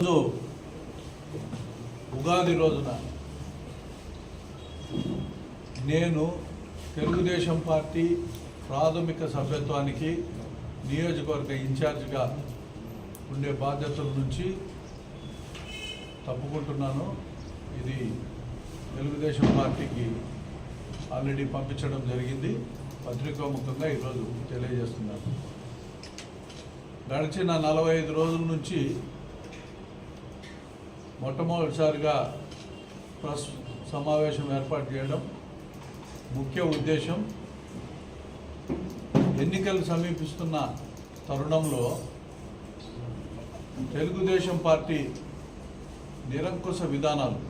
రోజు ఉగాది రోజున నేను తెలుగుదేశం పార్టీ ప్రాథమిక సభ్యత్వానికి నియోజకవర్గ ఇన్ఛార్జిగా ఉండే బాధ్యతల నుంచి తప్పుకుంటున్నాను. ఇది తెలుగుదేశం పార్టీకి ఆల్రెడీ పంపించడం జరిగింది. పత్రికాముఖంగా ఈరోజు తెలియజేస్తున్నాను. గడిచిన నలభై ఐదు రోజుల నుంచి మొట్టమొదటిసారిగా ప్రెస్ సమావేశం ఏర్పాటు చేయడం ముఖ్య ఉద్దేశం. ఎన్నికలు సమీపిస్తున్న తరుణంలో తెలుగుదేశం పార్టీ నిరంకుశ విధానాలు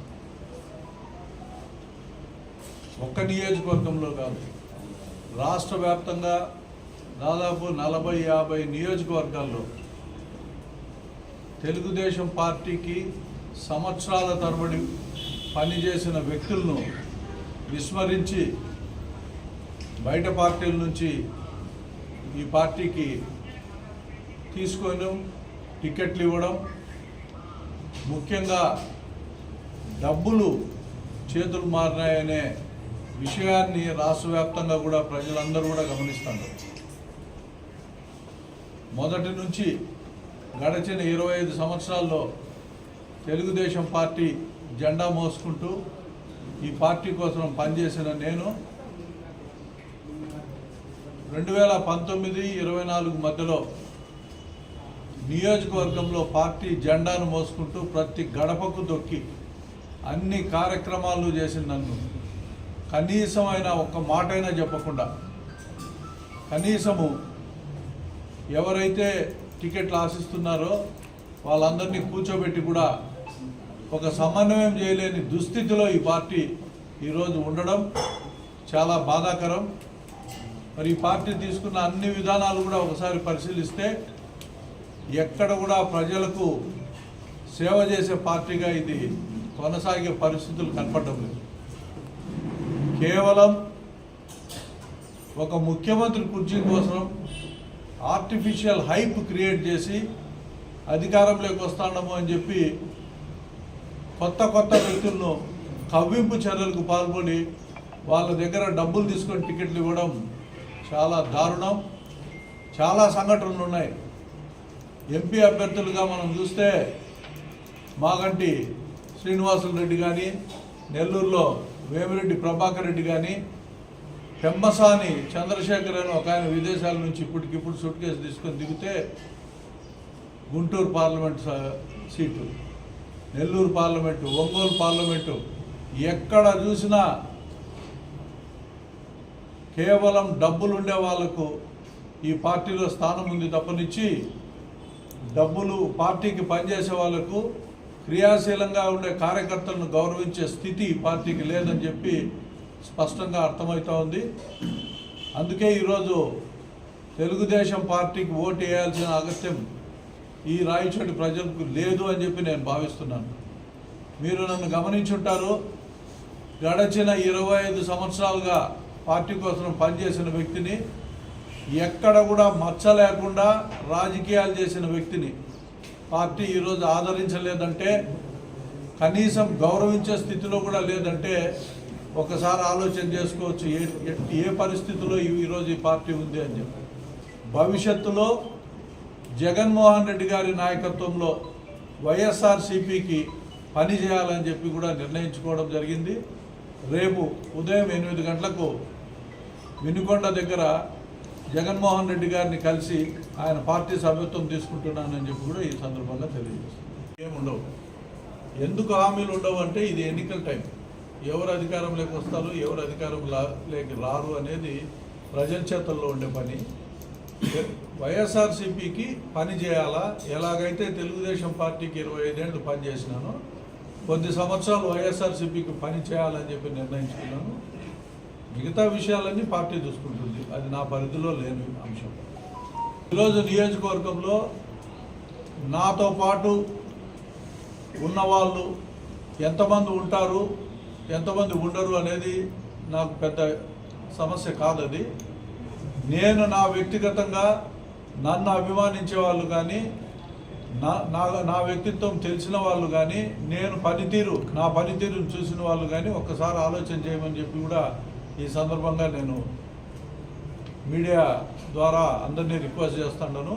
ఒక్క నియోజకవర్గంలో కాదు రాష్ట్ర వ్యాప్తంగా దాదాపు నలభై యాభై నియోజకవర్గాల్లో తెలుగుదేశం పార్టీకి సంవత్సరాల తరబడి పనిచేసిన వ్యక్తులను విస్మరించి బయట పార్టీల నుంచి ఈ పార్టీకి తీసుకోవడం టికెట్లు ఇవ్వడం ముఖ్యంగా డబ్బులు చేతులు మారినాయనే విషయాన్ని రాష్ట్ర వ్యాప్తంగా కూడా ప్రజలందరూ కూడా గమనిస్తున్నారు. మొదటి నుంచి గడిచిన ఇరవై ఐదు సంవత్సరాల్లో తెలుగుదేశం పార్టీ జెండా మోసుకుంటూ ఈ పార్టీ కోసం పనిచేసిన నేను రెండు వేల పంతొమ్మిది ఇరవై నాలుగు మధ్యలో నియోజకవర్గంలో పార్టీ జెండాను మోసుకుంటూ ప్రతి గడపకు దొక్కి అన్ని కార్యక్రమాలు చేసిన నన్ను. కనీసమైన ఒక్క మాటైనా చెప్పకుండా కనీసము ఎవరైతే టికెట్లు ఆశిస్తున్నారో వాళ్ళందరినీ కూర్చోబెట్టి కూడా ఒక సమన్వయం చేయలేని దుస్థితిలో ఈ పార్టీ ఈరోజు ఉండడం చాలా బాధాకరం. మరి ఈ పార్టీ తీసుకున్న అన్ని విధానాలు కూడా ఒకసారి పరిశీలిస్తే ఎక్కడ కూడా ప్రజలకు సేవ చేసే పార్టీగా ఇది కొనసాగే పరిస్థితులు కనపడడం లేదు. కేవలం ఒక ముఖ్యమంత్రి కుర్చీ కోసం ఆర్టిఫిషియల్ హైప్ క్రియేట్ చేసి అధికారంలోకి వస్తాడము అని చెప్పి కొత్త కొత్త వ్యక్తులను కవ్వింపు చర్యలకు పాల్పడి వాళ్ళ దగ్గర డబ్బులు తీసుకొని టికెట్లు ఇవ్వడం చాలా దారుణం. చాలా సంఘటనలు ఉన్నాయి. ఎంపీ అభ్యర్థులుగా మనం చూస్తే మాగంటి శ్రీనివాసులు రెడ్డి కానీ నెల్లూరులో వేమిరెడ్డి ప్రభాకర్ రెడ్డి కానీ పెమ్మసాని చంద్రశేఖర్ అని ఒక ఆయన విదేశాల నుంచి ఇప్పటికిప్పుడు సూట్ కేసు తీసుకొని దిగితే గుంటూరు పార్లమెంట్ స- seat. Nellore parliament Ongole parliament ఎక్కడ చూసినా కేవలం డబ్బులు ఉండే వాళ్ళకు ఈ పార్టీలో స్థానం ఉంది తప్పనిచ్చి డబ్బులు పార్టీకి పనిచేసే వాళ్ళకు క్రియాశీలంగా ఉండే కార్యకర్తలను గౌరవించే స్థితి పార్టీకి లేదని చెప్పి స్పష్టంగా అర్థమవుతా ఉంది. అందుకే ఈరోజు తెలుగుదేశం పార్టీకి ఓటు వేయాల్సిన అగత్యం ఈ రాయచోటి ప్రజలకు లేదు అని చెప్పి నేను భావిస్తున్నాను. మీరు నన్ను గమనించుంటారు గడచిన ఇరవై ఐదు సంవత్సరాలుగా పార్టీ కోసం పనిచేసిన వ్యక్తిని ఎక్కడ కూడా మచ్చ లేకుండా రాజకీయాలు చేసిన వ్యక్తిని పార్టీ ఈరోజు ఆదరించలేదంటే కనీసం గౌరవించే స్థితిలో కూడా లేదంటే ఒకసారి ఆలోచన చేసుకోవచ్చు ఏ ఏ- పరిస్థితిలో ఈ- ఈరోజు ఈ పార్టీ ఉంది అని చెప్పి. భవిష్యత్తులో జగన్మోహన్ రెడ్డి గారి నాయకత్వంలో వైఎస్ఆర్సీపీకి పని చేయాలని చెప్పి కూడా నిర్ణయించుకోవడం జరిగింది. రేపు ఉదయం ఎనిమిది గంటలకు వినుకొండ దగ్గర జగన్మోహన్ రెడ్డి గారిని కలిసి ఆయన పార్టీ సభ్యత్వం తీసుకుంటున్నానని చెప్పి కూడా ఈ సందర్భంగా తెలియజేస్తుంది ఏముండవు ఎందుకు హామీలు ఉండవు అంటే ఇది ఎన్నికల టైం. ఎవరు అధికారంలోకి వస్తారు ఎవరు అధికారం లేక రారు అనేది ప్రజల చేతల్లో ఉండే పని. వైఎస్ఆర్సీపీకి పని చేయాలా? ఎలాగైతే తెలుగుదేశం పార్టీకి ఇరవై ఐదేళ్ళు పనిచేసినానో కొద్ది సంవత్సరాలు వైఎస్ఆర్సీపీకి పని చేయాలని చెప్పి నిర్ణయించుకున్నాను. మిగతా విషయాలన్నీ పార్టీ చూసుకుంటుంది అది నా పరిధిలో లేని అంశం. ఈరోజు నియోజకవర్గంలో నాతో పాటు ఉన్నవాళ్ళు ఎంతమంది ఉంటారు ఎంతమంది ఉండరు అనేది నాకు పెద్ద సమస్య కాదు అది నేను నా వ్యక్తిగతంగా నన్ను అభిమానించే వాళ్ళు కానీ నా నా నా వ్యక్తిత్వం తెలిసిన వాళ్ళు కానీ నేను పనితీరు నా పనితీరును చూసిన వాళ్ళు కానీ ఒక్కసారి ఆలోచన చేయమని చెప్పి కూడా ఈ సందర్భంగా నేను మీడియా ద్వారా అందరినీ రిక్వెస్ట్ చేస్తున్నాను